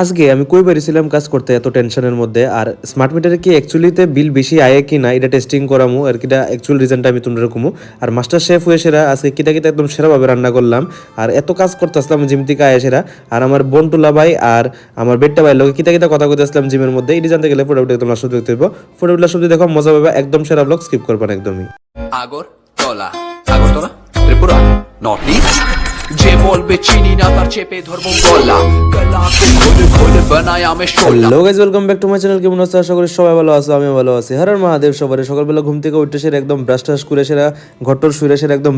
আজকে আমি কই বেরিয়েছিলাম কাজ করতে এত টেনশনের মধ্যে? আর স্মার্ট মিটারে কি অ্যাকচুয়ালিতে বিল বেশি আয়ে কি না? এটা টেস্টিং করামু, আর কিটা অ্যাকচুয়াল রিজনটা আমি তোমরা কমু আর মাস্টার শেফ হয়ে সেরা, আজকে কিটা কিটা একদম সেরাভাবে রান্না করলাম। আর এত কাজ করতে আসলাম জিম থেকে আয়ে সেরা। আর আমার বোন বন্টুলা ভাই আর আমার বেডটা ভাই লোকে কিটা কিটা কথা কইতে আসলাম জিমের মধ্যে। এটি জানতে গেলে ফটোটা একদম লাস্ট দেখতে হইব ফটোগুলো সবজি দেখো, মজা পাবে। একদম সেরা ব্লগ স্কিপ করবেন একদমই। আগরতলা। আগরতলা? ত্রিপুরা? North east? বলবে চিনি না তার চেপে ধরবো গলা। হ্যালো সবাই ভালো আছো ভালো আছি। মহাদেব সকালবেলা ঘুম থেকে একদম করে সেরা সেরা, একদম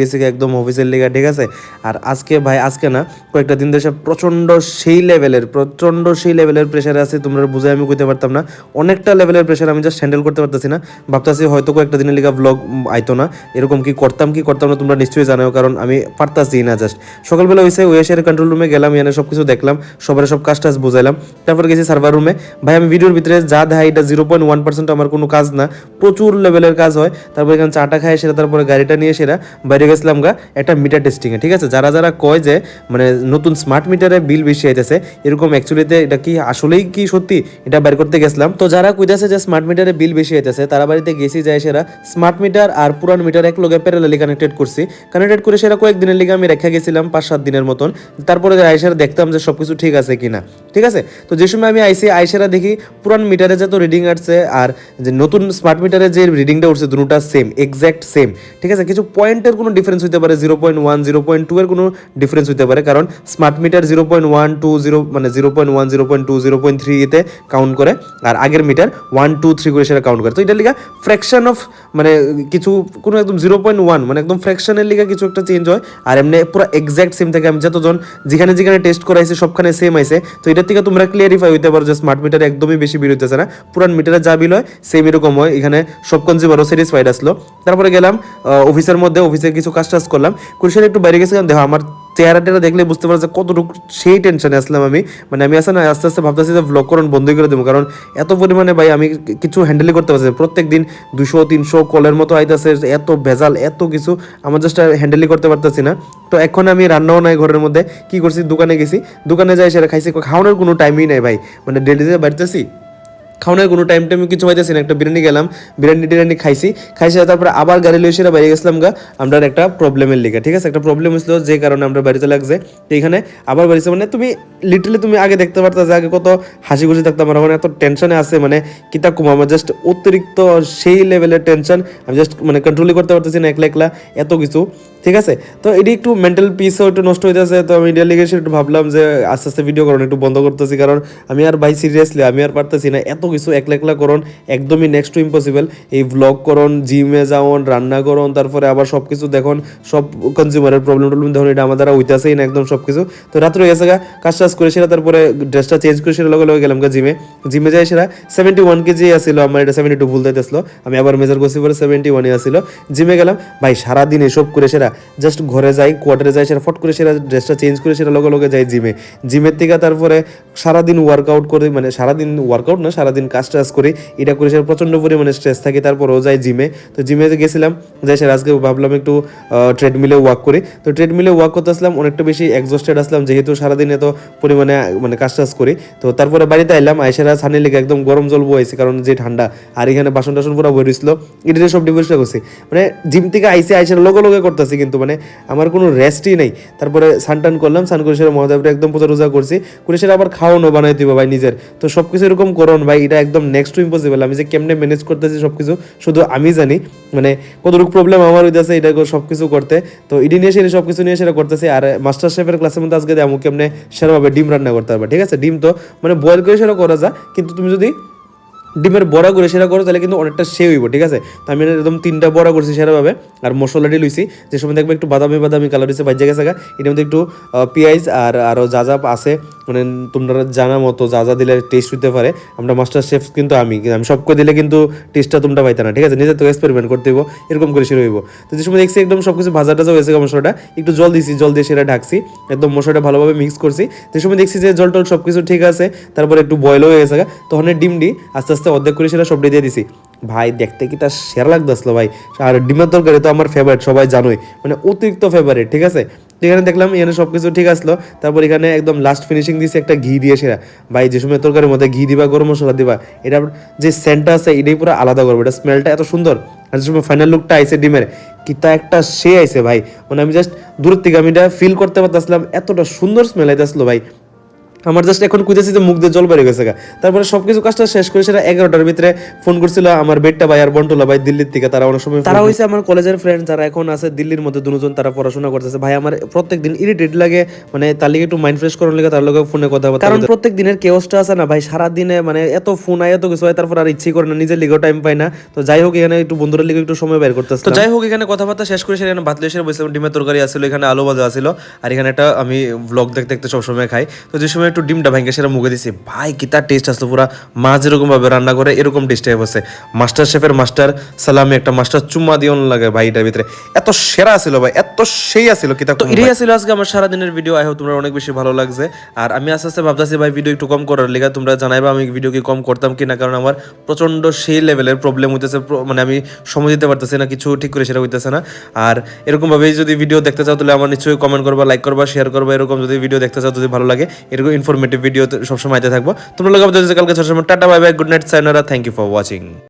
গেছে একদম অফিসের ঠিক আছে? আর আজকে ভাই, আজকে না, কয়েকটা দিন দেশে প্রচণ্ড সেই লেভেলের প্রচণ্ড সেই লেভেলের প্রেশার আছে, তোমরা বুঝে আমি কইতে পারতাম না। অনেকটা লেভেলের প্রেশার আমি জাস্ট হ্যান্ডেল করতে পারতেছি না। ভাবতেছি হয়তো কয়েকটা দিনের লিগা ব্লগ আইতো না। এরকম কি করতাম কি করতাম না তোমরা নিশ্চয়ই জানো, কারণ আমি পারতাছি না জাস্ট সকালবেলা হয়েছে এসে কন্ট্রোল রুমে গেলাম এনে সব কিছু দেখলাম, সবার সব কাজ টাজ বুঝাইলাম। তারপর গেছি সার্ভার রুমে ভাই, আমি ভিডিওর ভিতরে যা দেখাই, এটা জিরো পয়েন্ট ওয়ান পার্সেন্ট আমার কোনো কাজ না। প্রচুর লেভেলের কাজ হয়। তারপর এখানে চাটা খায় সেটা তারপরে গাড়িটা নিয়ে সেরা। বাইরে গেছিলাম গা, একটা মিটার টেস্টিংয়ে ঠিক আছে? যারা যারা কয় যে মানে নতুন স্মার্ট মিটারে বিল বেশি আইতেছে, এরকম অ্যাকচুয়ালিতে এটা কি, আসলেই কি সত্যি? এটা বের করতে গেছিলাম। তো যারা কইতাছে যে স্মার্ট মিটারে বিল বেশি আইতেছে, তারা বাড়িতে গেছি যায় সেরা। স্মার্ট মিটার আর পুরান মিটার এক লগে প্যারালালি কানেক্টেড করছি। কানেক্টেড করে সেরা কয়েকদিনের লিগে আমি রেখে গেছিলাম, পাঁচ সাত দিনের মতন। তারপরে আইসারা দেখতাম যে সবকিছু ঠিক আছে কিনা। ঠিক আছে? তো যে সময় আমি আইসি আইসারা দেখি পুরান মিটারে যত রিডিং আসছে আর যে নতুন স্মার্ট মিটারে যে রিডিংটা উঠছে, দুটোটা সেম এক্স্যাক্ট সেম ঠিক আছে? কিছু পয়েন্টের কোনো ডিফারেন্স হতে পারে zero point one zero point two এর কোনো ডিফারেন্স হতে পারে, কারণ smart meter zero point one two zero মানে zero point one zero point two zero point three এতে কাউন্ট করে, আর আগের মিটার ওয়ান টু থ্রি করে সেটা কাউন্ট করে। তো এটা লিগা ফ্র্যাকশন অফ মানে কিছু, কোনো একদম জিরো পয়েন্ট ওয়ান মানে একদম ফ্র্যাকশনের লিগা কিছু একটা চেঞ্জ হয় আর এমনি পুরো এক্স্যাক্ট সেম থেকে। আমি যতজন যেখানে যেখানে টেস্ট করাইছে, সবখানে সেম আইছে। তো এটার থেকে তোমরা ক্লিয়ারিফাই হইতে পারো যে স্মার্ট মিটার একদমই বেশি বিল হইতেছে না। পুরান মিটারে যা বিল হয় সেম এরকম হয়। এখানে সব কনজিউমারও স্যাটিসফাইড আসলো। তারপরে গেলাম অফিসের মধ্যে অফিসে কিছু কাজ টাজ করলাম। কুশিয়ার একটু বাইরে গেছিলাম, দেখো আমার চেহারা টেরা দেখলে বুঝতে পারছে কতটুকু সেই টেনশনে আসলাম আমি। মানে আমি আসলে আস্তে আস্তে ভাবতেছি যে ব্লগ করুন বন্ধ করে দেবো। কারণ এত পরিমাণে ভাই আমি কিছু হ্যান্ডেলই করতে পারছি প্রত্যেক দিন দুশো, তিনশো কলের মতো আইতাছে, এত ভেজাল, এত কিছু আমার জাস্ট হ্যান্ডেলই করতে পারতেছি না। তো এখন আমি রান্নাও নাই ঘরের মধ্যে। কি করছি? দোকানে গেছি। দোকানে যাই সেটা খাইছি। খাওয়ানোর কোনো টাইমই নাই ভাই। মানে ডেলি যে বাড়িতেছি খাওয়ানোর কোনো টাইম টাইম কিছু পাইতেছি না। একটা বিরিয়ানি গেলাম বিরিয়ানি টিরিয়ানি খাইছি খাইছি, তারপরে আবার গাড়ি সেরা বাইরে গেছিলাম গা, আমরা একটা প্রবলেমের লিগে, ঠিক আছে? একটা প্রবলেম হয়েছিল যে কারণে আমরা বাড়িতে লাগছে, তো এখানে আবার বাড়িতে মানে তুমি লিটারলি তুমি আগে দেখতে পারতা যে আগে কত হাসি খুশি থাকতাম আর মানে এত টেনশনে আছে মানে কিতা কম, আমার জাস্ট অতিরিক্ত সেই লেভেলের টেনশন আমি জাস্ট মানে কন্ট্রোলই করতে পারতেছি না, একলা একলা, এত কিছু। ঠিক আছে? তো এটি একটু মেন্টাল পিসও একটু নষ্ট হইতেছে। তো আমি ইন্ডিয়া লিগে একটু ভাবলাম যে আস্তে আস্তে ভিডিও করুন একটু বন্ধ করতেছি। কারণ আমি আর ভাই সিরিয়াসলি আমি আর পারতেছি না। এত কিছু একলা একলা করুন একদমই নেক্সট টু ইম্পসিবল এই ব্লগ করুন জিমে যাওন রান্না করুন তারপরে আবার সব কিছু দেখুন। সব কনজিউমারের প্রবলেম টবলেম দেখুন এটা আমার দ্বারা হইতেছেই না একদম সব কিছু তো রাত্রে গেছে গা, কাজ টাজ করে সেটা তারপরে ড্রেসটা চেঞ্জ করে লগে লগে গেলাম গা জিমে জিমে যাই সেটা সেভেন্টি ওয়ান কেজি আসছিল আমার এটা সেভেন্টি টু ভুল দিতেছিল আমি আবার মেজার করছি পরে সেভেন্টি ওয়ানে আসছিল জিমে গেলাম ভাই সারাদিন এসব করে সেরা জাস্ট ঘরে যাই কোয়ার্টারে যাই, সেটা ফট করে সেটা ড্রেসটা চেঞ্জ করে সেটা লগে লগে যাই জিমে জিমের থেকে তারপরে সারাদিন ওয়ার্কআউট করে মানে সারাদিন ওয়ার্কআউট না, সারাদিন কাজ টাজ করি, এটা করে সেটা প্রচণ্ড পরিমাণে স্ট্রেস থাকে, তারপরেও যাই জিমে তো জিমে গেছিলাম, যাই সেটা আজকে ভাবলাম একটু ট্রেডমিলে ওয়ার্ক করি। তো ট্রেডমিলে ওয়ার্ক করতে আসলাম, অনেকটা বেশি এক্সস্টেড আসলাম, যেহেতু সারাদিন এত পরিমাণে মানে কাজ টাজ করি। তো তারপরে বাড়িতে আইলাম আইসারা ছানি লেগে একদম গরম জল বয়েছে কারণ যে ঠান্ডা, আর এখানে বাসন টাসন পুরো বই রইছিল। এটা সব ডিভোর্সটা করছি মানে জিম থেকে আইসে আইসার লগে লগে করতেছি কিন্তু মানে আমার কোনো রেস্টই নেই। তারপরে সান টান করলাম, সান করে সেটা মহাদেবটা একদম পূজা রোজা করছি। করে সেটা আবার খাওয়ানো বানাই দিব ভাই নিজের। তো সব কিছু এরকম করুন ভাই, এটা একদম নেক্সট টু ইম্পসিবল আমি যে কেমনে ম্যানেজ করতেছি সব কিছু শুধু আমি জানি। মানে কতটুকু প্রবলেম আমার হইতেছে, এটা সব কিছু করতে। তো ইডি নিয়ে সেটা সব কিছু নিয়ে সেটা করতেছি। আর মাস্টার শেফের ক্লাসের মধ্যে আজকে আমি কেমনে সেরকমভাবে ডিম রান্না করতে পারবে। ঠিক আছে? ডিম তো মানে বয়েল করে সেটা করা যায়। কিন্তু তুমি যদি ডিমের বড়া করে সেরা করো তাহলে কিন্তু অনেকটা সে হইব ঠিক আছে? তো আমি একদম তিনটা বড়া করছি সেরাভাবে আর মশলাটি লইছি। যে সময় দেখবে একটু বাদামি বাদামি কালার হয়েছে বাইজে গেছে গা। এটার মধ্যে একটু পেঁয়াজ আর আরও যা যা আছে মানে তোমরা জানা মতো যা যা দিলে টেস্ট হইতে পারে। আমরা মাস্টার শেফ কিন্তু আমি আমি সব করে দিলে কিন্তু টেস্টটা তোমরা পাইতে না ঠিক আছে? নিজে তো এক্সপেরিমেন্ট করতে হইব এরকম করে সেরে হইব। তো যে সময় দেখছি একদম সব কিছু ভাজা টাজা হয়েছে মশলাটা একটু জল দিছি জল দিয়ে সেটা ঢাকছি একদম মশলাটা ভালোভাবে মিক্স করছি। যে সময় দেখছি যে জল টল সব কিছু ঠিক আছে তারপরে একটু বয়েল হয়ে গেছে গা, তখন এই ডিম ডি আস্তে আস্তে অর্ধেক করে সেটা সবটি দিয়ে দিছি। ভাই, দেখতে কি তার সেরা লাগতেছিল ভাই। আর ডিমের তরকারি তো আমার ফেভারিট সবাই জানোই। মানে অতিরিক্ত ফেভারিট ঠিক আছে? তো এখানে দেখলাম, এখানে সব কিছু ঠিক আসলো। তারপর এখানে একদম লাস্ট ফিনিশিং দিয়েছে একটা ঘি দিয়ে সেরা। ভাই, যে সময় তরকারির মধ্যে ঘি দিবা, গরম মশলা দিবা, এটা যে সেন্টটা আছে, এটাই পুরো আলাদা করবে। এটা স্মেলটা এত সুন্দর। আর যে সময় ফাইনাল লুকটা আইছে ডিমের, কি তা একটা সে আইছে ভাই। মানে আমি জাস্ট দূর থেকে আমি এটা ফিল করতে পারতেছিলাম, এতটা সুন্দর স্মেল আইতেছিল ভাই। আমার জাস্ট এখন কুইতেছি যে মুখ দিয়ে জল বেড়ে গেছে গা। তারপরে সবকিছু কাজটা শেষ করে সেটা এগারোটার ভিতরে ফোন করছিল আমার বেডটা ভাই আর বন্টুলা ভাই দিল্লির থেকে তারা অনেক সময় তারা হয়েছে আমার কলেজের ফ্রেন্ড যারা এখন আছে দিল্লির মধ্যে দুজন তারা পড়াশোনা করতেছে। ভাই আমার প্রত্যেক দিন ইরিটেট লাগে মানে তার লিগে একটু মাইন্ড ফ্রেশ করার লিগে তার লগে ফোনে কথা বলতে কারণ প্রত্যেক দিনের কেওসটা আছে না ভাই সারা দিনে মানে এত ফোন আয় এত কিছু হয় তারপর আর ইচ্ছে করে না নিজের লিগেও টাইম পাই না। তো যাই হোক এখানে একটু বন্ধুদের লিগে একটু সময় বের করতেছে তো যাই হোক এখানে কথাবার্তা শেষ করে সেখানে ভাত এসে বসে ডিমের তরকারি আসছিল এখানে আলু ভাজা আসছিল আর এখানে একটা আমি ব্লগ দেখতে দেখতে সবসময় খাই। তো যে সময় একটু ডিমটা ভাঙ্গে সেটা মুখে দিছি। ভাই কি তার টেস্ট আসতো পুরা। মা যেরকম ভাবে রান্না করে এরকম টেস্ট হয়ে বসে। মাস্টার শেফের মাস্টার সালামি একটা মাস্টার চুম্মা দিও লাগে ভাই এটার ভিতরে। এত সেরা ছিল ভাই এত সেই আছিল কি তো এটাই আছিল আজকে আমার সারাদিনের ভিডিও আই হোপ তোমরা অনেক বেশি ভালো লাগছে। আর আমি আস্তে আস্তে ভাবতেছি ভাই ভিডিও একটু কম করার লেগে তোমরা জানাইবা আমি ভিডিও কি কম করতাম কিনা কারণ আমার প্রচণ্ড সেই লেভেলের প্রবলেম হইতেছে মানে আমি সময় দিতে পারতেছি না কিছু ঠিক করে সেটা হইতেছে না। আর এরকম ভাবে যদি ভিডিও দেখতে চাও তাহলে আমার নিশ্চয়ই কমেন্ট করবা লাইক করবা শেয়ার করবা এরকম যদি ভিডিও দেখতে চাও যদি ভালো লাগে এরকম ইনফরমেটিভ ভিডিও সবসময় আইতে থাকব। তোমরা লোক কালকে সবসময়। Tata bye bye good night sayonara thank you for watching